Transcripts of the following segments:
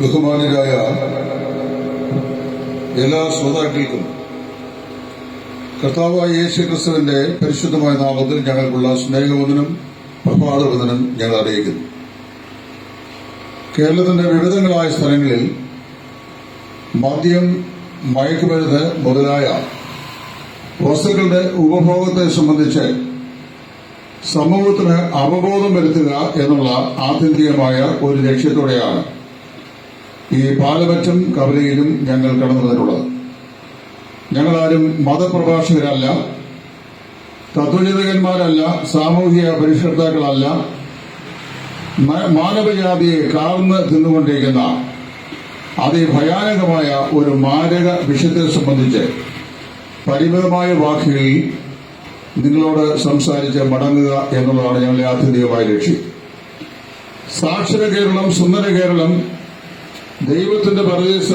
ബഹുമാനരായ എല്ലാ ശ്രോതാക്കൾക്കും കർത്താവായ യേശു ക്രിസ്തുവിന്റെ പരിശുദ്ധമായ നാമത്തിൽ ഞങ്ങൾക്കുള്ള സ്നേഹവന്ദനം പ്രഭാതവന്ദനം ഞങ്ങൾ അറിയിക്കുന്നു. കേരളത്തിന്റെ വിവിധങ്ങളായ സ്ഥലങ്ങളിൽ മദ്യം മയക്കുമരുന്ന് മുതലായ വസ്തുക്കളുടെ ഉപഭോഗത്തെ സംബന്ധിച്ച് സമൂഹത്തിന് അവബോധം വരുത്തുക എന്നുള്ള ആത്യന്തികമായ ഒരു ലക്ഷ്യത്തോടെയാണ് ഈ പാലപറ്റം കവലയിലും ഞങ്ങൾ കടന്നു വന്നിട്ടുള്ളത്. ഞങ്ങളാരും മതപ്രഭാഷകരല്ല തത്വചിന്തകന്മാരല്ല സാമൂഹിക പരിഷ്കർത്താക്കളല്ല മാനവജാതിയെ കാർന്ന് തിന്നുകൊണ്ടിരിക്കുന്ന അതിഭയാനകമായ ഒരു മാരക വിഷയത്തെ സംബന്ധിച്ച് പരിമിതമായ വാക്കുകളിൽ നിങ്ങളോട് സംസാരിച്ച് മടങ്ങുക എന്നുള്ളതാണ് ഞങ്ങളുടെ ആത്യന്തികമായ ലക്ഷ്യം. സാക്ഷര കേരളം സുന്ദര കേരളം ദൈവത്തിന്റെ പരദേശ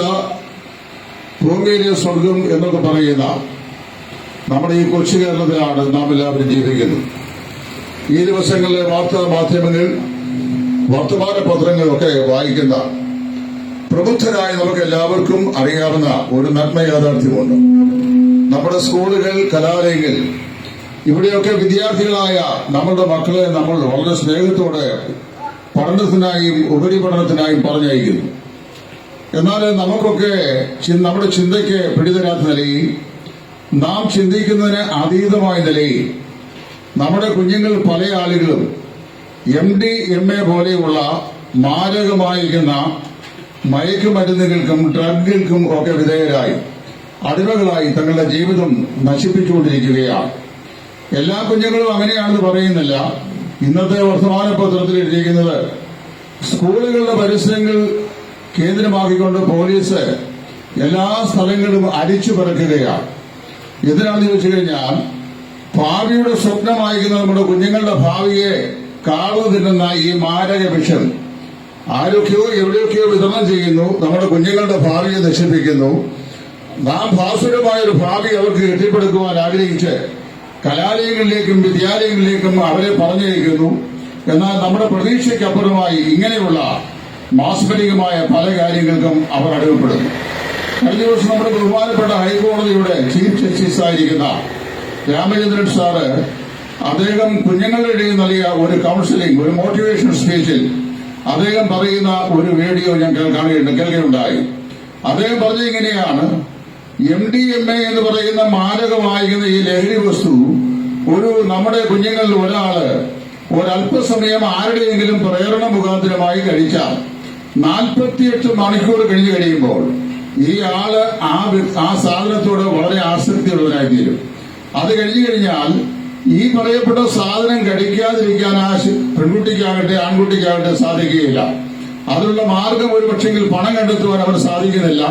ഭൂമിയിലെ സ്വർഗം എന്നൊക്കെ പറയുന്ന നമ്മുടെ ഈ കൊച്ചു കേരളത്തിലാണ് നാം എല്ലാവരും ജീവിക്കുന്നത്. ഈ ദിവസങ്ങളിലെ വാർത്താ മാധ്യമങ്ങൾ വർത്തമാന പത്രങ്ങളൊക്കെ വായിക്കുന്ന പ്രബുദ്ധരായ നമുക്ക് എല്ലാവർക്കും അറിയാവുന്ന ഒരു നന്മ യാഥാർത്ഥ്യമുണ്ട്. നമ്മുടെ സ്കൂളുകൾ കലാലയങ്ങൾ ഇവിടെയൊക്കെ വിദ്യാർത്ഥികളായ നമ്മുടെ മക്കളെ നമ്മൾ വളരെ സ്നേഹത്തോടെ പഠനത്തിനായും ഉപരിപഠനത്തിനായും പറഞ്ഞയക്കുന്നു. എന്നാൽ നമുക്കൊക്കെ നമ്മുടെ ചിന്തയ്ക്ക് പിടിതരാത്ത നിലയിൽ നാം ചിന്തിക്കുന്നതിന് അതീതമായ നിലയിൽ നമ്മുടെ കുഞ്ഞുങ്ങൾ പല ആളുകളും എം ഡി എം എ പോലെയുള്ള മാരകമായിരിക്കുന്ന മയക്കുമരുന്നുകൾക്കും ഡ്രഗുകൾക്കും ഒക്കെ വിധേയരായി അടിമകളായി തങ്ങളുടെ ജീവിതം നശിപ്പിച്ചുകൊണ്ടിരിക്കുകയാണ്. എല്ലാ കുഞ്ഞുങ്ങളും അങ്ങനെയാണെന്ന് പറയുന്നില്ല. ഇന്നത്തെ വർത്തമാന പത്രത്തിൽ എഴുതിയിരിക്കുന്നത് സ്കൂളുകളുടെ പരിസരങ്ങൾ കേന്ദ്രമാക്കിക്കൊണ്ട് പോലീസ് എല്ലാ സ്ഥലങ്ങളിലും അരിച്ചു പറക്കുകയാണ്. എന്തിനാണെന്ന് ചോദിച്ചു കഴിഞ്ഞാൽ ഭാവിയുടെ സ്വപ്നമായിരിക്കുന്ന നമ്മുടെ കുഞ്ഞുങ്ങളുടെ ഭാവിയെ കാളു തിന്നുന്ന ഈ മാരക വിഷം ആരൊക്കെയോ എവിടെയൊക്കെയോ വിതരണം ചെയ്യുന്നു നമ്മുടെ കുഞ്ഞുങ്ങളുടെ ഭാവിയെ നശിപ്പിക്കുന്നു. നാം ഭാസുരമായ ഒരു ഭാവി അവർക്ക് കെട്ടിപ്പടുക്കുവാൻ ആഗ്രഹിച്ച് കലാലയങ്ങളിലേക്കും വിദ്യാലയങ്ങളിലേക്കും അവരെ പറഞ്ഞയക്കുന്നു. എന്നാൽ നമ്മുടെ പ്രതീക്ഷയ്ക്കപ്പുറമായി ഇങ്ങനെയുള്ള മാസ്മരികമായ പല കാര്യങ്ങൾക്കും അവർ അടിമപ്പെടുന്നു. കഴിഞ്ഞ ദിവസം നമ്മുടെ ബഹുമാനപ്പെട്ട ഹൈക്കോടതിയുടെ ചീഫ് ജസ്റ്റിസ് ആയിരിക്കുന്ന രാമചന്ദ്രൻ സാറ് അദ്ദേഹം കുഞ്ഞുങ്ങളുടെ ഇടയിൽ നൽകിയ ഒരു കൗൺസിലിംഗ് ഒരു മോട്ടിവേഷൻ സ്പീച്ചിൽ അദ്ദേഹം പറയുന്ന ഒരു വീഡിയോ ഞാൻ കേൾക്കാനുണ്ട് കേൾക്കുകയുണ്ടായി. അദ്ദേഹം പറഞ്ഞത് ഇങ്ങനെയാണ്. എം ഡി എം എ എന്ന് പറയുന്ന മാരകമായിരിക്കുന്ന ഈ ലഹരി വസ്തു ഒരു നമ്മുടെ കുഞ്ഞുങ്ങളിൽ ഒരാൾ ഒരല്പസമയം ആരുടെയെങ്കിലും പ്രേരണ മുഖാന്തരമായി കഴിച്ചാൽ നാൽപ്പത്തിയെട്ട് മണിക്കൂർ കഴിഞ്ഞു കഴിയുമ്പോൾ ഈ ആൾ ആ ആ സാധനത്തോട് വളരെ ആസക്തിയുള്ളവനായി തീരും. അത് കഴിഞ്ഞു കഴിഞ്ഞാൽ ഈ പറയപ്പെട്ട സാധനം കഴിക്കാതിരിക്കാൻ ആ പെൺകുട്ടിക്കാകട്ടെ ആൺകുട്ടിക്കാകട്ടെ സാധിക്കുകയില്ല. അതിനുള്ള മാർഗം ഒരു പക്ഷെങ്കിൽ പണം കണ്ടെത്തുവാൻ അവർ സാധിക്കുന്നില്ല.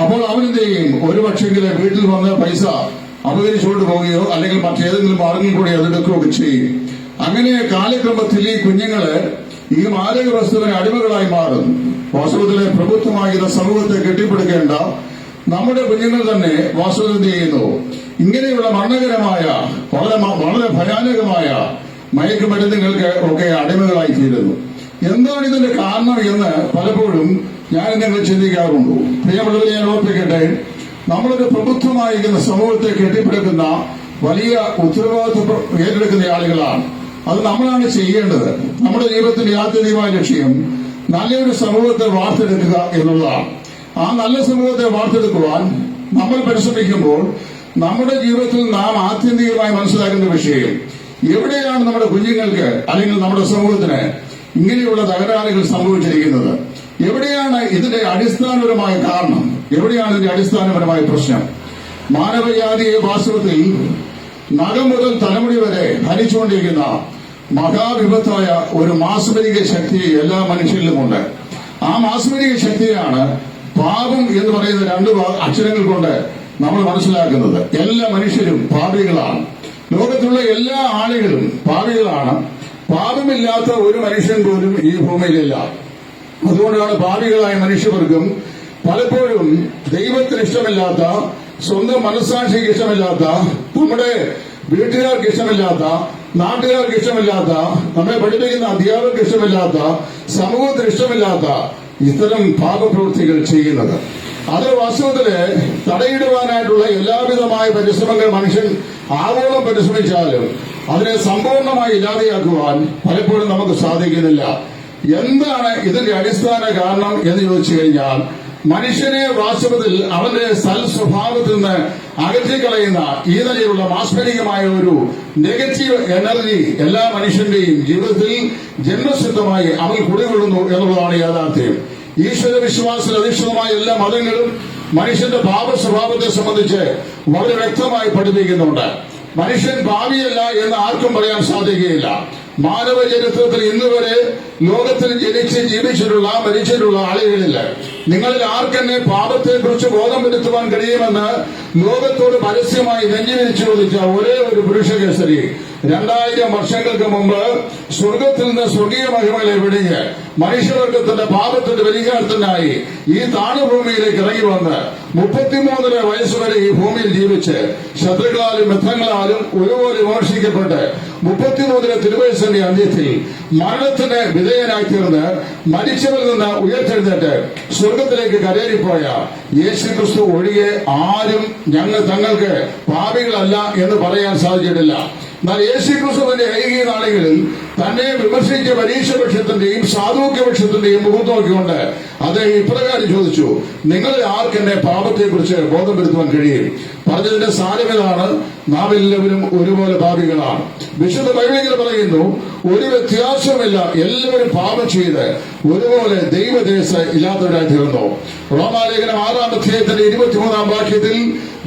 അപ്പോൾ അവൻ എന്ത് ചെയ്യും ഒരു പക്ഷെങ്കിൽ വീട്ടിൽ വന്ന പൈസ അപകരിച്ചുകൊണ്ട് പോവുകയോ അല്ലെങ്കിൽ മറ്റേതെങ്കിലും മാർഗം കൂടി അതെടുക്കുകയൊക്കെ ചെയ്യും. അങ്ങനെ കാലക്രമത്തിൽ ഈ കുഞ്ഞുങ്ങൾ ഈ മാലിക വസ്തുവിന് അടിമകളായി മാറും. വാസ്തവത്തിലെ പ്രബുദ്ധമായിരുന്ന സമൂഹത്തെ കെട്ടിപ്പടുക്കേണ്ട നമ്മുടെ കുഞ്ഞുങ്ങൾ തന്നെ വാസ്തവം ചെയ്യുന്നു? ഇങ്ങനെയുള്ള മരണകരമായ വളരെ വളരെ ഭയാനകമായ മയക്കുമരുന്നുകൾക്ക് ഒക്കെ അടിമകളായി തീരുന്നു. എന്താണ് ഇതിന്റെ കാരണം എന്ന് പലപ്പോഴും ഞാൻ നിങ്ങൾ ചിന്തിക്കാറുണ്ട്. പ്രിയമുള്ളവരെ ഞാൻ ഓർപ്പിക്കട്ടെ നമ്മളൊരു പ്രബുദ്ധമായിരിക്കുന്ന സമൂഹത്തെ കെട്ടിപ്പടുക്കുന്ന വലിയ ഉത്തരവാദിത്വം ഏറ്റെടുക്കുന്ന ആളുകളാണ് അത് നമ്മളാണ് ചെയ്യേണ്ടത്. നമ്മുടെ ജീവിതത്തിന്റെ ആത്യന്തികമായ ലക്ഷ്യം നല്ലൊരു സമൂഹത്തെ വാർത്തെടുക്കുക എന്നുള്ളതാണ്. ആ നല്ല സമൂഹത്തെ വാർത്തെടുക്കുവാൻ നമ്മൾ പരിശ്രമിക്കുമ്പോൾ നമ്മുടെ ജീവിതത്തിൽ നാം ആത്യന്തികമായി മനസ്സിലാക്കുന്ന വിഷയം എവിടെയാണ് നമ്മുടെ കുഞ്ഞുങ്ങൾക്ക് അല്ലെങ്കിൽ നമ്മുടെ സമൂഹത്തിന് ഇങ്ങനെയുള്ള തകരാറുകൾ സംഭവിച്ചിരിക്കുന്നത്? എവിടെയാണ് ഇതിന്റെ അടിസ്ഥാനപരമായ കാരണം? എവിടെയാണ് ഇതിന്റെ അടിസ്ഥാനപരമായ പ്രശ്നം? മാനവജാതിയെ വാസ്തവത്തിൽ നഖം മുതൽ തലമുടി വരെ ഭരിച്ചുകൊണ്ടിരിക്കുന്ന മഹാവിപത്തായ ഒരു മാസ്മരിക ശക്തി എല്ലാ മനുഷ്യരിലുമുണ്ട്. ആ മാസ്മരിക ശക്തിയാണ് പാപം എന്ന് പറയുന്ന രണ്ട് അക്ഷരങ്ങൾ കൊണ്ട് നമ്മൾ മനസ്സിലാക്കുന്നത്. എല്ലാ മനുഷ്യരും പാപികളാണ്. ലോകത്തുള്ള എല്ലാ ആളുകളും പാപികളാണ്. പാപമില്ലാത്ത ഒരു മനുഷ്യൻ പോലും ഈ ഭൂമിയിലില്ല. അതുകൊണ്ടാണ് പാപികളായ മനുഷ്യവർഗം പലപ്പോഴും ദൈവത്തിന് ഇഷ്ടമില്ലാത്ത സ്വന്തം മനസ്സാക്ഷിക്ക് ഇഷ്ടമില്ലാത്ത നമ്മുടെ വീട്ടുകാർക്ക് ഇഷ്ടമില്ലാത്ത നാട്ടുകാർക്ക് ഇഷ്ടമില്ലാത്ത നമ്മെ പഠിപ്പിക്കുന്ന അധ്യാപകർക്ക് ഇഷ്ടമില്ലാത്ത സമൂഹത്തിന് ഇഷ്ടമില്ലാത്ത ഇത്തരം പാപപ്രവൃത്തികൾ ചെയ്യുന്നത്. അത് വാസ്തവത്തിൽ തടയിടുവാനായിട്ടുള്ള എല്ലാവിധമായ പരിശ്രമങ്ങൾ മനുഷ്യൻ ആവോളം പരിശ്രമിച്ചാലും അതിനെ സമ്പൂർണമായി ഇല്ലാതെയാക്കുവാൻ പലപ്പോഴും നമുക്ക് സാധിക്കുന്നില്ല. എന്താണ് ഇതിന്റെ അടിസ്ഥാന കാരണം എന്ന് ചോദിച്ചു കഴിഞ്ഞാൽ മനുഷ്യനെ വാസ്തവത്തിൽ അവന്റെ സൽ സ്വഭാവത്തിൽ നിന്ന് അകറ്റിക്കളയുന്ന ഈ നിലയിലുള്ള മാസ്മരികമായ ഒരു നെഗറ്റീവ് എനർജി എല്ലാ മനുഷ്യന്റെയും ജീവിതത്തിൽ ജന്മസിദ്ധമായി അവൻ കുടികൊള്ളുന്നു എന്നുള്ളതാണ് യാഥാർത്ഥ്യം. ഈശ്വര വിശ്വാസത്തിൽ അധിഷ്ഠിതമായ എല്ലാ മതങ്ങളും മനുഷ്യന്റെ പാപ സ്വഭാവത്തെ സംബന്ധിച്ച് വളരെ വ്യക്തമായി പഠിപ്പിക്കുന്നുണ്ട്. മനുഷ്യൻ ഭാവിയല്ല എന്ന് ആർക്കും പറയാൻ സാധിക്കുകയില്ല. മാനവ ചരിത്രത്തിൽ ഇന്ന് വരെ ലോകത്തിൽ ജനിച്ച് ജീവിച്ചിട്ടുള്ള മരിച്ചിട്ടുള്ള ആളുകളില്ല. നിങ്ങളിൽ ആർക്കെന്നെ പാപത്തെ കുറിച്ച് ബോധം വരുത്തുവാൻ കഴിയുമെന്ന് ലോകത്തോട് പരസ്യമായി നെഞ്ചിരിച്ചു ചോദിച്ച ഒരേ ഒരു പുരുഷ കേസരി രണ്ടായിരം വർഷങ്ങൾക്ക് മുമ്പ് സ്വർഗത്തിൽ നിന്ന് സ്വർഗീയ മഹിമകളെ വിടിഞ്ഞ് മനുഷ്യവർഗത്തിന്റെ പാപത്തിന്റെ പരിഹാരത്തിനായി ഈ താണുഭൂമിയിലേക്ക് ഇറങ്ങി വന്ന് മുപ്പത്തിമൂന്നര വയസ്സുവരെ ഈ ഭൂമിയിൽ ജീവിച്ച് ശത്രുക്കളാലും മിത്രങ്ങളാലും ഒരുപോലെ വിമർശിക്കപ്പെട്ട് മുപ്പത്തിമൂന്നര തിരുവയസ്സിന്റെ അന്ത്യത്തിൽ മരണത്തിന് വിധേയനായി തീർന്ന് മരിച്ചവരിൽ നിന്ന് ഉയർത്തെഴുന്നേറ്റ് സ്വർഗത്തിലേക്ക് കരേറിപ്പോയ യേശു ക്രിസ്തു ഒഴികെ ആരും ഞങ്ങൾ തങ്ങൾക്ക് പാപികളല്ല എന്ന് പറയാൻ സാധിച്ചിട്ടില്ല. എന്നാൽ യേശു ക്രിസ്തുവിന്റെ ഐകിക നാളുകളിൽ തന്നെ വിമർശിച്ച പരീക്ഷപക്ഷത്തിന്റെയും സാധുക്യപക്ഷത്തിന്റെയും മുഖം നോക്കിക്കൊണ്ട് അദ്ദേഹം ഇപ്രകാരം ചോദിച്ചു നിങ്ങളിൽ പാപത്തെ പാപത്തെക്കുറിച്ച് ബോധം വരുത്തുവാൻ കഴിയും? പറഞ്ഞതിന്റെ സാരമിതാണ് നാം എല്ലാവരും ഒരുപോലെ പാപികളാണ്. വിശുദ്ധ ബൈബിളിൽ പറയുന്നു ഒരു വ്യത്യാസവുമില്ല എല്ലാവരും പാപം ചെയ്ത് ഒരുപോലെ ദൈവദേശ ഇല്ലാത്തവരായി തീർന്നു. റോമാലേഖനം ആറാം അധ്യായത്തിന്റെ ഇരുപത്തിമൂന്നാം വാക്യത്തിൽ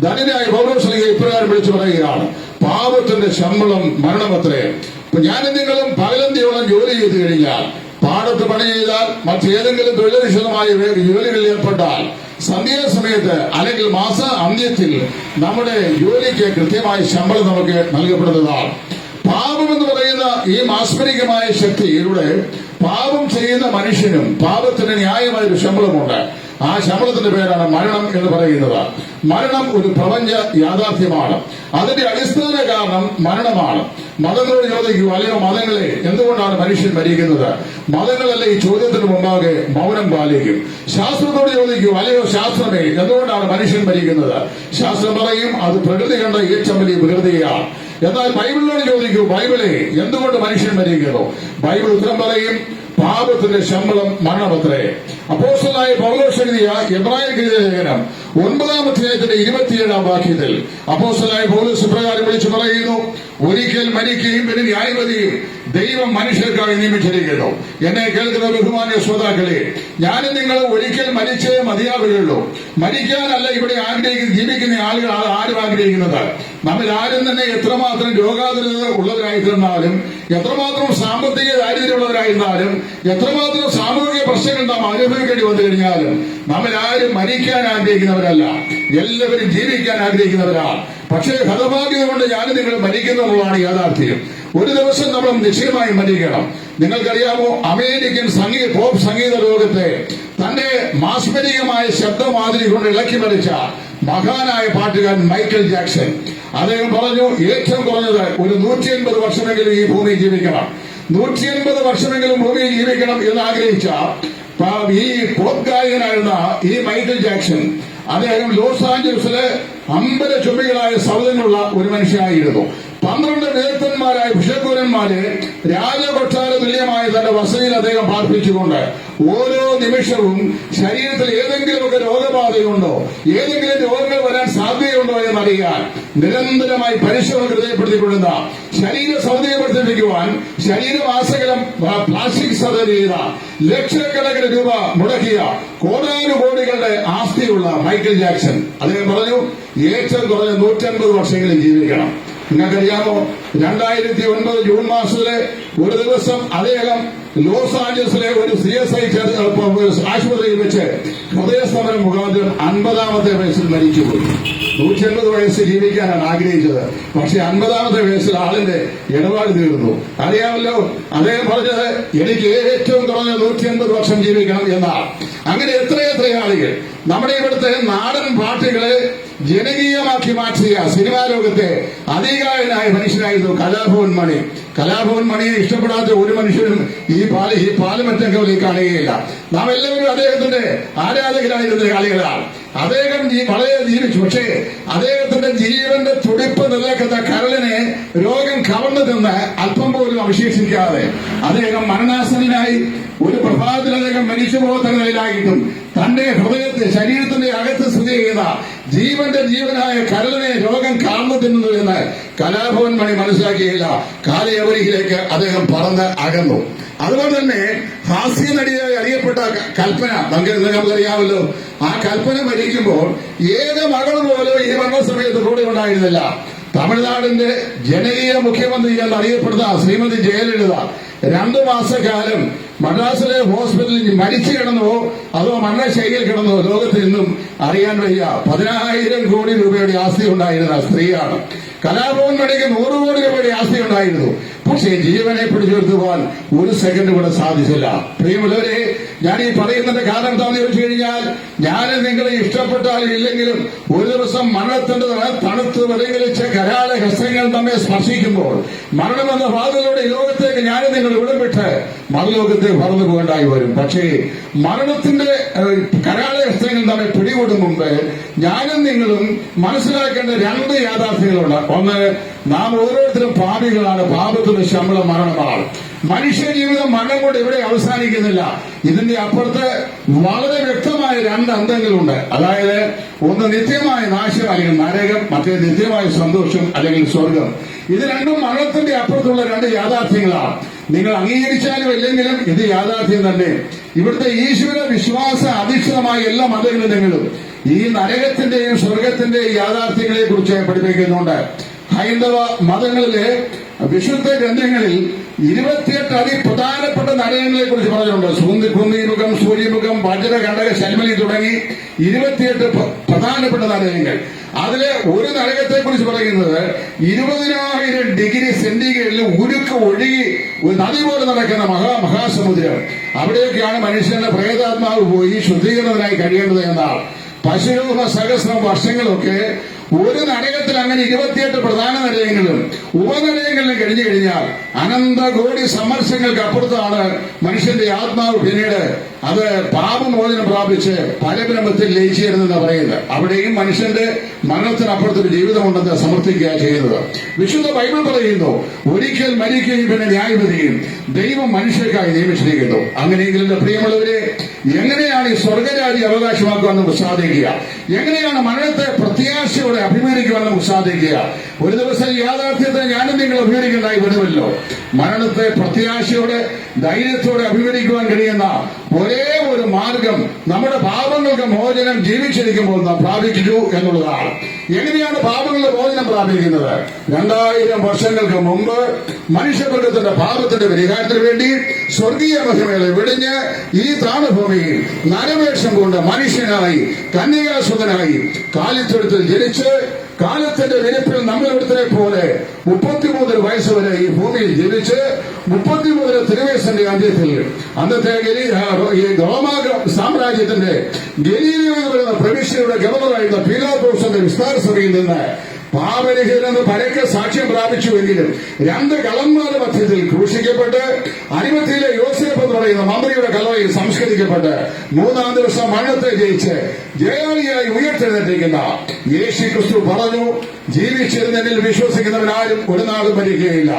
ധനനായ പൗരോസ്ലിക ഇപ്രകാരം വിളിച്ചു പറയുകയാണ് പാപത്തിന്റെ ശമ്പളം മരണമത്രേ. ഇപ്പൊ ഞാനും നിങ്ങളും പകലന്തിയോളം ജോലി ചെയ്തു കഴിഞ്ഞാൽ പാടത്ത് പണി ചെയ്താൽ മറ്റേതെങ്കിലും തൊഴിലധിഷ്ഠിതമായ ജോലികളിൽ ഏർപ്പെട്ടാൽ സന്ധ്യാസമയത്ത് അല്ലെങ്കിൽ മാസ അന്ത്യത്തിൽ നമ്മുടെ ജോലിക്ക് കൃത്യമായ ശമ്പളം നമുക്ക് നൽകപ്പെടുന്നതാണ്. പാപം എന്ന് പറയുന്ന ഈ മാസ്മരികമായ ശക്തിയിലൂടെ പാപം ചെയ്യുന്ന മനുഷ്യനും പാപത്തിന് ന്യായമായ ഒരു ശമ്പളമുണ്ട്. ആ ശമ്പളത്തിന്റെ പേരാണ് മരണം എന്ന് പറയുന്നത്. മരണം ഒരു പ്രപഞ്ച യാഥാർത്ഥ്യമാണ്. അതിന്റെ അടിസ്ഥാന കാരണം മരണമാണ്. മതങ്ങളോട് ചോദിക്കൂ അല്ലയോ മതങ്ങളെ എന്തുകൊണ്ടാണ് മനുഷ്യൻ മരിക്കുന്നത്? മതങ്ങളല്ലേ ഈ ചോദ്യത്തിന് മുമ്പാകെ മൗനം പാലിക്കും. ശാസ്ത്രത്തോട് ചോദിക്കൂ അല്ലയോ ശാസ്ത്രമേ എന്തുകൊണ്ടാണ് മനുഷ്യൻ മരിക്കുന്നത്? ശാസ്ത്രം പറയും അത് പ്രകൃതി കണ്ട ഏറ്റവും വലിയ വികൃതിയാണ് എന്നാൽ ബൈബിളിനോട് ചോദിക്കൂ ബൈബിളെ എന്തുകൊണ്ട് മനുഷ്യൻ മരിക്കുന്നു? ബൈബിൾ ഉത്തരം പറയും പാപത്തിന്റെ ശമ്പളം മരണമത്രേ അപ്പോസ്റ്റലായ പൗലോസ് എഴുതിയ എബ്രായ ലേഖനം ഒൻപതാം അധ്യായത്തിന്റെ ഇരുപത്തിയേഴാം വാക്യത്തിൽ അപ്പോസ്റ്റലായ പൗലോസ് പ്രകാരം വിളിച്ചു പറയുന്നു ഒരിക്കൽ മരിക്കുകയും പിന്നെ ന്യായവതിയും ദൈവം മനുഷ്യർക്കായി നിയമിച്ചിരിക്കുന്നു. എന്നെ കേൾക്കുന്ന ബഹുമാന്യ ശ്രോതാക്കളെ ഞാനും നിങ്ങൾ ഒരിക്കൽ മരിച്ചേ മതിയാവുകയുള്ളൂ. മരിക്കാനല്ല ഇവിടെ ആഗ്രഹിക്കുന്ന ജീവിക്കുന്ന ആളുകൾ ആരും ആഗ്രഹിക്കുന്നത്. നമ്മൾ ആരും തന്നെ എത്രമാത്രം രോഗാതുരത ഉള്ളവരായിരുന്നാലും എത്രമാത്രം സാമ്പത്തിക ദാരിദ്ര്യമുള്ളവരായിരുന്നാലും എത്രമാത്രം സാമൂഹിക പ്രശ്നങ്ങൾ നാം അനുഭവിക്കേണ്ടി വന്നു കഴിഞ്ഞാലും നമ്മൾ ആരും മരിക്കാൻ ആഗ്രഹിക്കുന്നവരല്ല. എല്ലാവരും ജീവിക്കാൻ ആഗ്രഹിക്കുന്നവരാണ് പക്ഷേ ഹതഭാഗ്യം കൊണ്ട് ഞാൻ നിങ്ങൾ മരിക്കുന്നുള്ളതാണ് യാഥാർത്ഥ്യം. ഒരു ദിവസം നമ്മൾ നിശ്ചയമായി മരിക്കണം. നിങ്ങൾക്കറിയാമോ? അമേരിക്കൻ സംഗീത പോപ്പ് സംഗീത ലോകത്തെ തന്റെ മാസ്മരികമായ ശബ്ദമാതിരി കൊണ്ട് ഇളക്കി മരിച്ച മഹാനായ പാട്ടുകാരൻ മൈക്കൽ ജാക്സൺ. അദ്ദേഹം പറഞ്ഞു ഏറ്റവും കുറഞ്ഞത് ഒരു നൂറ്റി എൺപത് വർഷമെങ്കിലും ഈ ഭൂമി ജീവിക്കണം. നൂറ്റി എൺപത് വർഷമെങ്കിലും ഭൂമിയിൽ ജീവിക്കണം എന്ന് ആഗ്രഹിച്ച ഈ പോപ്പ് ഗായകനായിരുന്ന ഈ മൈക്കൽ ജാക്സൺ അദ്ദേഹം ലോസ് ആഞ്ചലസിലെ അമ്പല ചുമകളായ സൗദങ്ങളുള്ള ഒരു മനുഷ്യനായിരുന്നു. പന്ത്രണ്ട് നേതൃത്വന്മാരായ ഭിഷക്കുരന്മാരെ രാജകൊട്ടാര തുല്യമായ തന്റെ വസതിയിൽ അദ്ദേഹം പാർപ്പിച്ചുകൊണ്ട് ഓരോ നിമിഷവും ശരീരത്തിൽ ഏതെങ്കിലുമൊക്കെ രോഗബാധയുണ്ടോ ഏതെങ്കിലും രോഗങ്ങൾ വരാൻ സാധ്യതയുണ്ടോ എന്നറിയാൻ നിരന്തരമായി പരിശ്രമം ഹൃദയപ്പെടുത്തിക്കൊള്ളുന്ന ശരീര സൗന്ദര്യപ്പെടുത്തിപ്പിക്കുവാൻ ശരീരവാസകലം പ്ലാസ്റ്റിക് സർജറി ചെയ്ത ലക്ഷക്കണക്കിന് രൂപ മുടക്കിയ കോടാനുകോടികളുടെ ആസ്തിയുള്ള മൈക്കിൾ ജാക്സൺ അദ്ദേഹം പറഞ്ഞു ഏറ്റവും കുറഞ്ഞ നൂറ്റൻപത് വർഷങ്ങളിൽ ജീവിക്കണം. നിങ്ങൾക്കറിയാമോ? രണ്ടായിരത്തി ഒൻപത് ജൂൺ മാസത്തിലെ ഒരു ദിവസം അദ്ദേഹം ലോസ് ആഞ്ചലസിലെ ഒരു സി എസ് ഐ ആശുപത്രിയിൽ വെച്ച് ഹൃദയസ്തമനം മുഖാന്തരം അൻപതാമത്തെ വയസ്സിൽ മരിച്ചുപോയി. നൂറ്റി എൺപത് വയസ്സ് ജീവിക്കാനാണ് ആഗ്രഹിച്ചത്. പക്ഷെ അൻപതാമത്തെ വയസ്സിൽ ആളിന്റെ ഇടപാട് തീർന്നു. അറിയാമല്ലോ അദ്ദേഹം പറഞ്ഞത് എനിക്ക് ഏറ്റവും കുറഞ്ഞ നൂറ്റി എൺപത് വർഷം ജീവിക്കണം എന്നാണ്. അങ്ങനെ എത്രയെത്ര ആളുകൾ. നമ്മുടെ ഇവിടുത്തെ നാടൻ പാട്ടുകളെ ജനകീയമാക്കി മാറ്റിയ സിനിമാ ലോകത്തെ അധികാരനായ മനുഷ്യനായിരുന്നു കലാഭവൻ മണി. കലാഭവൻ മണിയെ ഇഷ്ടപ്പെടാത്ത ഒരു മനുഷ്യനും ഈ പാല ഈ പാലമറ്റം കവലി കാണുകയില്ല. നാം എല്ലാവരും അദ്ദേഹത്തിന്റെ ആരാധകരായിരുന്ന കാലികളാണ് അദ്ദേഹം വളരെ ജീവിച്ചു. പക്ഷേ അദ്ദേഹത്തിന്റെ ജീവന്റെ തുടിപ്പ് നിലനിൽക്കുന്ന കരളിനെ രോഗം കവർന്നു തിന്ന് അല്പം അവശേഷിക്കാതെ അദ്ദേഹം മരണാസനായി ഒരു പ്രഭാതത്തിൽ അദ്ദേഹം നിലയിലായിട്ടും തന്റെ ഹൃദയത്തെ ശരീരത്തിന്റെ അകത്ത് സ്ഥിതി ചെയ്ത ജീവന്റെ ജീവനായ കരളിനെ രോഗം കാർന്നു തിന്നുന്നു എന്ന് കലാഭവൻ മണി മനസ്സിലാക്കിയില്ല. കാലയവരിയിലേക്ക് അദ്ദേഹം പറന്ന് അകന്നു. അതുപോലെ തന്നെ ഹാസ്യ നടിയായി അറിയപ്പെട്ട കൽപ്പന നമുക്ക് നമുക്കറിയാമല്ലോ. ആ കൽപ്പന മരിക്കുമ്പോൾ ഏത് മകൾ പോലും ഈ മരണസമയത്ത് കൂടെ ഉണ്ടായിരുന്നില്ല. തമിഴ്നാടിന്റെ ജനകീയ മുഖ്യമന്ത്രി എന്ന് അറിയപ്പെടുന്ന ശ്രീമതി ജയലളിത രണ്ടു മാസക്കാലം മദ്രാസിലെ ഹോസ്പിറ്റലിൽ മരിച്ചു കിടന്നോ അതോ മരണശൈലിയിൽ കിടന്നോ ലോകത്തിൽ നിന്നും അറിയാൻ വയ്യ. പതിനായിരം കോടി രൂപയുടെ ആസ്തി ഉണ്ടായിരുന്ന സ്ത്രീയാണ്. കലാഭവൻ മണിക്ക് നൂറ് കോടി രൂപയുടെ ആസ്തി ഉണ്ടായിരുന്നു. പക്ഷേ ജീവനെ പിടിച്ചുയർത്തുവാൻ ഒരു സെക്കൻഡ് കൂടെ സാധിച്ചില്ല. പ്രിയമുള്ളവരെ ഞാൻ ഈ പറയുന്നതിന്റെ കാരണം എന്താണെന്ന് ചോദിച്ചു കഴിഞ്ഞാൽ ഞാൻ നിങ്ങളെ ഇഷ്ടപ്പെട്ടാലും ഇല്ലെങ്കിലും ഒരു ദിവസം മരണത്തിന്റെ തണുത്ത് വിലങ്ങളിച്ച കരാല ഹസ്തങ്ങൾ നമ്മെ സ്പർശിക്കുമ്പോൾ മരണമെന്ന വാതിലൂടെ ഈ ലോകത്തേക്ക് ഞാൻ നിങ്ങൾ വിടവിട്ട് മറുലോകത്തേക്ക് പറന്നു പോകേണ്ടായി വരും. പക്ഷേ മരണത്തിന്റെ കരാല ഹസ്തങ്ങൾ നമ്മെ പിടികൂടും മുമ്പ് ഞാനും നിങ്ങളും മനസ്സിലാക്കേണ്ട രണ്ട് യാഥാർത്ഥ്യങ്ങളുണ്ട്. ഒന്ന് നാം ഓരോരുത്തരും പാപികളാണ്. പാപത്തിന്റെ ശമ്പളം മരണമാണ്. മനുഷ്യ ജീവിതം മരണം കൊണ്ട് ഇവിടെ അവസാനിക്കുന്നില്ല? ഇതിന്റെ അപ്പുറത്ത് വളരെ വ്യക്തമായ രണ്ട് അന്തങ്ങളുണ്ട്. അതായത് ഒന്ന് നിത്യമായ നാശം അല്ലെങ്കിൽ നരകം മറ്റേ നിത്യമായ സന്തോഷം അല്ലെങ്കിൽ സ്വർഗം. ഇത് രണ്ടും മരണത്തിന്റെ അപ്പുറത്തുള്ള രണ്ട് യാഥാർത്ഥ്യങ്ങളാണ്. നിങ്ങൾ അംഗീകരിച്ചാലും ഇല്ലെങ്കിലും ഇത് യാഥാർത്ഥ്യം തന്നെ. ഇവിടുത്തെ ഈശ്വര വിശ്വാസ അധിഷ്ഠിതമായ എല്ലാ മതഗ്രന്ഥങ്ങളും ഈ നരകത്തിന്റെയും സ്വർഗത്തിന്റെയും യാഥാർത്ഥ്യങ്ങളെ കുറിച്ച് പഠിപ്പിക്കുന്നുണ്ട്. ഹൈന്ദവ മതങ്ങളിലെ വിശുദ്ധ ഗ്രന്ഥങ്ങളിൽ ഇരുപത്തിയെട്ട് അതിപ്രധാനപ്പെട്ട നരകങ്ങളെ കുറിച്ച് പറഞ്ഞിട്ടുണ്ട്. സൂന്തി മുഖം സൂര്യമുഖം വജ്ര കണ്ടക ശൽമലി തുടങ്ങി ഇരുപത്തിയെട്ട് പ്ര- പ്രധാനപ്പെട്ട നരകങ്ങൾ. അതിലെ ഒരു നരകത്തെ കുറിച്ച് പറയുന്നത് ഇരുപതിനായിരം ഡിഗ്രി സെന്റിഗ്രേഡിൽ ഉരുക്ക് ഒഴുകി ഒരു നദി പോലെ നടക്കുന്ന മഹാ മഹാസമുദ്രം. അവിടെയൊക്കെയാണ് മനുഷ്യന്റെ പ്രേതാത്മാവ് പോയി ശുദ്ധീകരണത്തിനായി കഴിയേണ്ടത് എന്നാണ്. പശുരൂപ സഹസ്രം വർഷങ്ങളൊക്കെ ഒരു നരകത്തിൽ അങ്ങനെ ഇരുപത്തിയെട്ട് പ്രധാന നിലയങ്ങളും ഉപനിലയങ്ങളിലും കഴിഞ്ഞു കഴിഞ്ഞാൽ അനന്തകോടി സമർശങ്ങൾക്ക് അപ്പുറത്താണ് മനുഷ്യന്റെ ആത്മാവ് പിന്നീട് അത് പാപമോചനം പ്രാപിച്ച് പരബ്രഹ്മത്തിൽ ലയിച്ചു ചേരുന്നെന്ന് പറയുന്നത്. അവിടെയും മനുഷ്യന്റെ മരണത്തിനപ്പുറത്തൊരു ജീവിതമുണ്ടെന്ന് സമർത്ഥിക്കുക ചെയ്യുന്നത്. വിശുദ്ധ ബൈബിൾ പറയുന്നു ഒരിക്കൽ മരിക്കുകയും പിന്നെ ന്യായവിധിയും ദൈവം മനുഷ്യർക്കായി നിയമിച്ചിരിക്കുന്നു. അങ്ങനെയെങ്കിലും പ്രിയമുള്ളവരെ എങ്ങനെയാണ് ഈ സ്വർഗരാജി അവകാശമാക്കുവാൻ നമുക്ക് സാധിക്കുക? എങ്ങനെയാണ് മരണത്തെ പ്രത്യാശയോടെ അഭിമുഖീകരിക്കുവാൻ നമുക്ക് സാധിക്കുക ഒരു ദിവസം യാഥാർത്ഥ്യത്തെ ഞാനും നിങ്ങൾ അഭിമുഖീകരിക്കേണ്ടായി വരുമല്ലോ. മരണത്തെ പ്രത്യാശയോടെ ധൈര്യത്തോടെ അഭിമുഖീകരിക്കുവാൻ കഴിയുന്ന ഒരേ ഒരു മാർഗം നമ്മുടെ പാപങ്ങൾക്ക് മോചനം ജീവിച്ചിരിക്കുമ്പോൾ നാം പ്രാപിക്കൂ എന്നുള്ളതാണ്. എങ്ങനെയാണ് പാപങ്ങളുടെ മോചനം പ്രാപിക്കുന്നത്? രണ്ടായിരം വർഷങ്ങൾക്ക് മുമ്പ് മനുഷ്യവർഗത്തിന്റെ പാപത്തിന്റെ പരിഹാരത്തിന് വേണ്ടി സ്വർഗീയ മഹിമകളെ വെടിഞ്ഞ് ഈ താണഭൂമിയിൽ നരവേഷം കൊണ്ട് മനുഷ്യനായി കന്യകാസുതനായി കാലിത്തൊഴുത്തിൽ ജനിച്ച് കാലത്തിന്റെ വിരപ്പിൽ നമ്മളെടുത്തനെ പോലെ മുപ്പത്തിമൂന്ന് വയസ്സ് വരെ ഈ ഭൂമിയിൽ ജീവിച്ച് മുപ്പത്തിമൂന്ന് തിരുവയസിന്റെ അന്ത്യത്തിൽ അന്നത്തെ ഈ റോമാ സാമ്രാജ്യത്തിന്റെ ഗലീലിയോ എന്ന് പറയുന്ന പ്രവിശ്യയുടെ ഗവർണറായിരുന്ന പീലാത്തോസിന്റെ വിസ്താര സഭയിൽ നിന്ന് പാപരഹിതനെന്ന് പരക്കെ സാക്ഷ്യം പ്രാപിച്ചുവെങ്കിലും രണ്ട് കള്ളന്മാരുടെ മധ്യത്തിൽ ക്രൂശിക്കപ്പെട്ട് അരിമത്തിയിലെ യോസേഫ് എന്ന് പറയുന്ന മന്ത്രിയുടെ കലവയിൽ സംസ്കരിക്കപ്പെട്ട് മൂന്നാം ദിവസം മരണത്തെ ജയിച്ച് ജയാളിയായി ഉയർത്തെഴുന്നേറ്റിരിക്കുന്ന യേശു ക്രിസ്തു പറഞ്ഞു ജീവിച്ചിരുന്നതിൽ വിശ്വസിക്കുന്നവരാരും ഒരു നാളും മരിക്കുകയില്ല.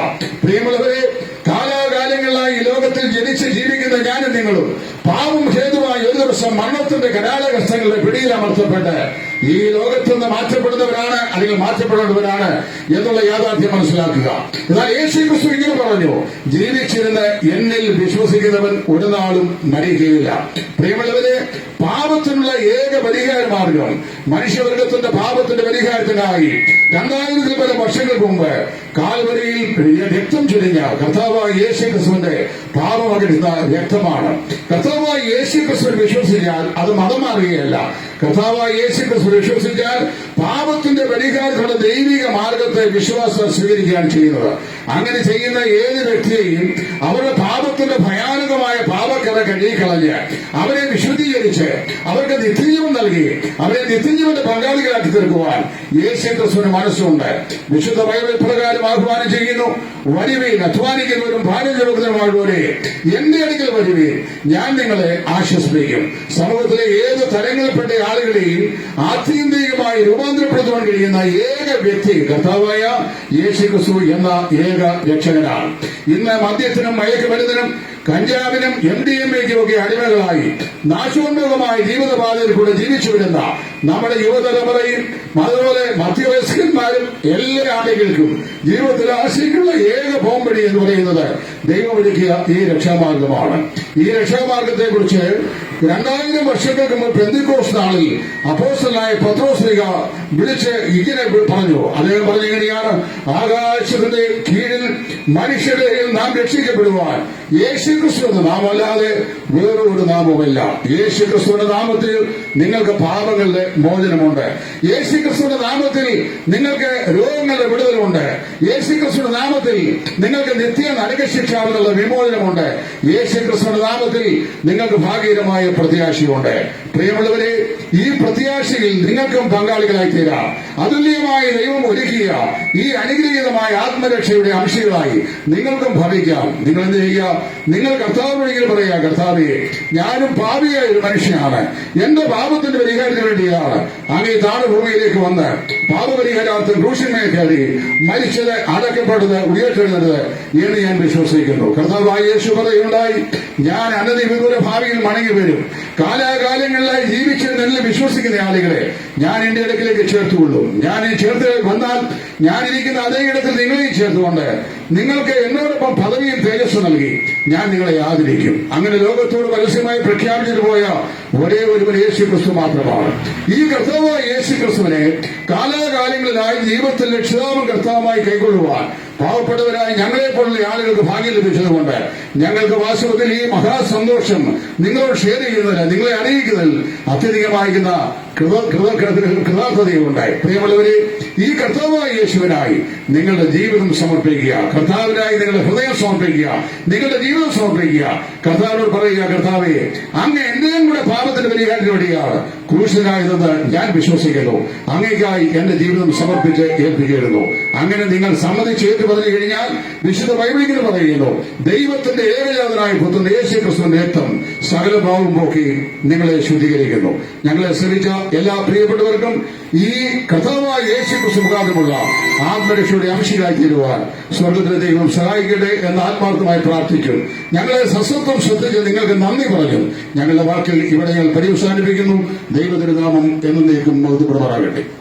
പ്രിയമുള്ളവരെ കാലാകാലങ്ങളായി ലോകത്തിൽ ജനിച്ച് ജീവിക്കുന്ന ഞാനും നിങ്ങളും പാവം ഹേതുവായി ദിവസം മരണത്തിന്റെ കരാളകഷ്ടങ്ങളുടെ പിടിയിൽ അമർത്തപ്പെട്ട് ഈ ലോകത്തു നിന്ന് മാറ്റപ്പെടുന്നവരാണ് അല്ലെങ്കിൽ മാറ്റപ്പെടേണ്ടവരാണ് എന്നുള്ള യാഥാർത്ഥ്യം മനസ്സിലാക്കുക. എന്നാൽ യേശു ക്രിസ്തു ഇങ്ങനെ പറഞ്ഞു ജീവിച്ചിരുന്ന് എന്നിൽ വിശ്വസിക്കുന്നവൻ ഒരു നാളും മരിക്കുകയില്ല. പ്രിയമുള്ളവരെ പാപത്തിനുള്ള ഏക പരിഹാര മാർഗം മനുഷ്യവർഗത്തിന്റെ പാപത്തിന്റെ പരിഹാരത്തിനായി രണ്ടായിരത്തിൽ പല വർഷങ്ങൾക്ക് മുമ്പ് കാൽവരിയിൽ രക്തം ചൊരിഞ്ഞ കർത്താവായ യേശു ക്രിസ്തുവിന്റെ പാപമകരുന്ന രക്തമാണ് കർത്താവായ യേശു ക്രിസ്തുവിൽ വിശ്വസിച്ചാൽ അത് മതം മാറുകയല്ല. കർത്താവായ യേശു ക്രിസ്തു വിശ്വസിച്ചാൽ പാപത്തിന്റെ പരിഹാരത്തിലുള്ള ദൈവിക മാർഗത്തെ വിശ്വാസം സ്വീകരിക്കുകയാണ് ചെയ്യുന്നത്. അങ്ങനെ ചെയ്യുന്ന ഏത് വ്യക്തിയെയും അവരുടെ പാപത്തിന്റെ ഭയാനകമായ പാപക്കഥ കഴുകിക്കളഞ്ഞ് അവരെ വിശുദ്ധീകരിച്ച് അവർക്ക് നിത്യജീവൻ നൽകി അവരെ നിത്യജീവന്റെ പങ്കാളികളാക്കി തീർക്കുവാൻ യേശു ക്രിസ്തുവിന് മനസ്സുണ്ട്. വിശുദ്ധ ബൈബിൾ പ്രകാരം ആഹ്വാനം ചെയ്യുന്നു വരുവീൻ അധ്വാനിക്കുന്നവരും ഭാരം ചെറുക്കുന്നവരുമായുള്ളവരെ എന്റെ അടുക്കൽ വരുവീൻ ഞാൻ നിങ്ങളെ ആശ്വസിപ്പിക്കും. സമൂഹത്തിലെ ഏത് തരങ്ങളിൽപ്പെട്ട ആളുകളെയും ആത്യന്തികമായി രൂപാന്തരപ്പെടുത്തുവാൻ കഴിയുന്ന ഏക വ്യക്തി കർത്താവായ യേശു എന്ന ഏക രക്ഷകനാണ്. ഇന്ന് മദ്യത്തിനും മയക്കുമരുന്നിനും കഞ്ചാവിനും എം ഡി എം എക്കും ഒക്കെ അടിമകളായി നാശോന്മുഖമായ ജീവിതപാതയിൽ കൂടെ ജീവിച്ചു വരുന്ന നമ്മുടെ യുവതലമുറയും അതുപോലെ മധ്യവയസ്കന്മാരും എല്ലാ ആളുകൾക്കും ജീവിതത്തിൽ ആശയിക്കുന്ന ഏക പോംവഴി എന്ന് പറയുന്നത് ദൈവമൊരുക്കിയ ഈ രക്ഷാമാർഗമാണ്. ഈ രക്ഷാമാർഗത്തെ കുറിച്ച് രണ്ടായിരം വർഷങ്ങൾക്ക് മുമ്പ് പെന്തിക്കോസ് നാളിൽ അപ്പോസ്റ്റലായ പത്രോസ്ലിക വിളിച്ച് ഇങ്ങനെ പറഞ്ഞു. അദ്ദേഹം പറഞ്ഞു പറഞ്ഞിങ്ങനെയാണ് ആകാശത്തിന്റെ കീഴിൽ മനുഷ്യരെ നാം രക്ഷിക്കപ്പെടുവാൻ യേശു ക്രിസ്തു നാമല്ലാതെ വേറൊരു നാമമല്ല യേശു ക്രിസ്തുവിന്റെ നാമത്തിൽ നിങ്ങൾക്ക് പാപങ്ങളുടെ മോചനമുണ്ട്. യേശു ക്രിസ്തുവിന്റെ നാമത്തിൽ നിങ്ങൾക്ക് രോഗങ്ങളുടെ വിടുതലുണ്ട് യേശു ക്രിസ്തുവിന്റെ നാമത്തിൽ നിങ്ങൾക്ക് നിത്യ നരകശിക്ഷാവിനുള്ള വിമോചനമുണ്ട്. യേശു ക്രിസ്തുവിന്റെ നാമത്തിൽ നിങ്ങൾക്ക് ഭാഗീരമായ പ്രത്യാശയുണ്ട് പ്രിയമുള്ളവരെ ഈ പ്രത്യാശയിൽ നിങ്ങൾക്കും പങ്കാളികളായി തീരാം അതുല്യമായ ദൈവം ഒരുക്കിയ ഈ അനുഗ്രഹീതമായ ആത്മരക്ഷയുടെ അംശങ്ങളായി നിങ്ങൾക്കും ഭവിക്കാം. നിങ്ങൾ എന്ത് ചെയ്യുക? നിങ്ങൾ കർത്താവിനെങ്കിൽ പറയുക കർത്താവെ ഞാനും പാപിയായ ഒരു മനുഷ്യനാണ്. എന്റെ പാപത്തിന്റെ പരിഹാരത്തിന് വേണ്ടിയാണ്. അങ്ങ് ഈ താണഭൂമിയിലേക്ക് വന്ന് പാപപരിഹാരാർത്ഥം ക്രൂശന്മയെ കയറി മരിച്ചത് അടക്കപ്പെട്ടത് ഉയർത്തെഴുന്നത് എന്ന് ഞാൻ വിശ്വസിക്കുന്നു. കർത്താവായ യേശു പറയുണ്ടായി ഞാൻ അനധി വിദൂര ഭാവിയിൽ മടങ്ങി വരും. കാലാകാലങ്ങളിലായി ജീവിച്ചിരുന്നെല്ലാം വിശ്വസിക്കുന്ന ആളുകളെ ഞാൻ എന്റെ ഇടക്കിലേക്ക് ചേർത്തുകൊള്ളും. ഞാൻ ഈ ചേർത്ത് വന്നാൽ ഞാനിരിക്കുന്ന അതേ ഇടത്തിൽ നിങ്ങളെയും ചേർത്തുകൊണ്ട് നിങ്ങൾക്ക് എന്നോടൊപ്പം പദവിയും തേജസ് നൽകി. ഞാൻ നിങ്ങളെ ആദരിക്കും. അങ്ങനെ ലോകത്തോട് പരസ്യമായി പ്രഖ്യാപിച്ചിട്ട് പോയ ഒരേ ഒരുവൻ യേശു ക്രിസ്തു മാത്രമാണ്. ഈ കർത്താവായ യേശു ക്രിസ്തുവിനെ കാലാകാലങ്ങളിലായി ജീവിതത്തിൽ രക്ഷിതാവും കർത്താവുമായി കൈക്കൊള്ളുവാൻ പാവപ്പെട്ടവരായ ഞങ്ങളെ പോലുള്ള ആളുകൾക്ക് ഭാഗ്യം ലഭിച്ചതുകൊണ്ട് ഞങ്ങൾക്ക് വാസ്തവത്തിൽ ഈ മഹാസന്തോഷം നിങ്ങളോട് ഷെയർ ചെയ്യുന്നതിന് നിങ്ങളെ അറിയിക്കുന്നതിൽ അത്യധികമായിരിക്കുന്ന കൃത ഉണ്ടായി. പ്രിയമുള്ളവരെ ഈ കർത്താവായ യേശുവിനായി നിങ്ങളുടെ ജീവിതം സമർപ്പിക്കുക. കർത്താവിനായി നിങ്ങളുടെ ഹൃദയം സമർപ്പിക്കുക. നിങ്ങളുടെ ജീവിതം സമർപ്പിക്കുക. കർത്താവിനോട് പറയുക കർത്താവേ അങ്ങ് എന്റെയും കൂടെ പാപത്തിന്റെ പരിഹാരത്തിന് വേണ്ടിയാണ് ക്രൂശനായതെന്ന് ഞാൻ വിശ്വസിക്കുന്നു. അങ്ങേക്കായി എന്റെ ജീവിതം സമർപ്പിച്ച് ഏൽപ്പിക്കുന്നു അങ്ങനെ നിങ്ങൾ സമ്മതിച്ച് ഏറ്റു പറഞ്ഞു കഴിഞ്ഞാൽ വിശുദ്ധ വൈവിധ്യം പറയുന്നു. ദൈവത്തിന്റെ ഏകജാതനായ പുത്രൻ യേശു ക്രിസ്തുവിന്റെ രക്തം സകല ഭാവം പോക്കി നിങ്ങളെ ശുദ്ധീകരിക്കുന്നു. ഞങ്ങളെ ശ്രമിച്ച എല്ലാ പ്രിയപ്പെട്ടവർക്കും ഈ കഥാവായ യേശു ക്രിസ്തു മുഖാന്തരമുള്ള ആത്മരക്ഷയുടെ അംശികളായി തീരുവാൻ സ്വർഗത്തിലെ ദൈവം സഹായിക്കട്ടെ എന്ന് ആത്മാർത്ഥമായി പ്രാർത്ഥിക്കും. ഞങ്ങളെ സസ്വത്വം ശ്രദ്ധിച്ച് നിങ്ങൾക്ക് നന്ദി പറഞ്ഞു. ഞങ്ങളുടെ വാക്കിൽ ഇവിടെ ഞങ്ങൾ പര്യവസാനിപ്പിക്കുന്നു ദൈവതിരുനാമം എന്നേക്കും മഹത്വപ്പെടുമാറാകട്ടെ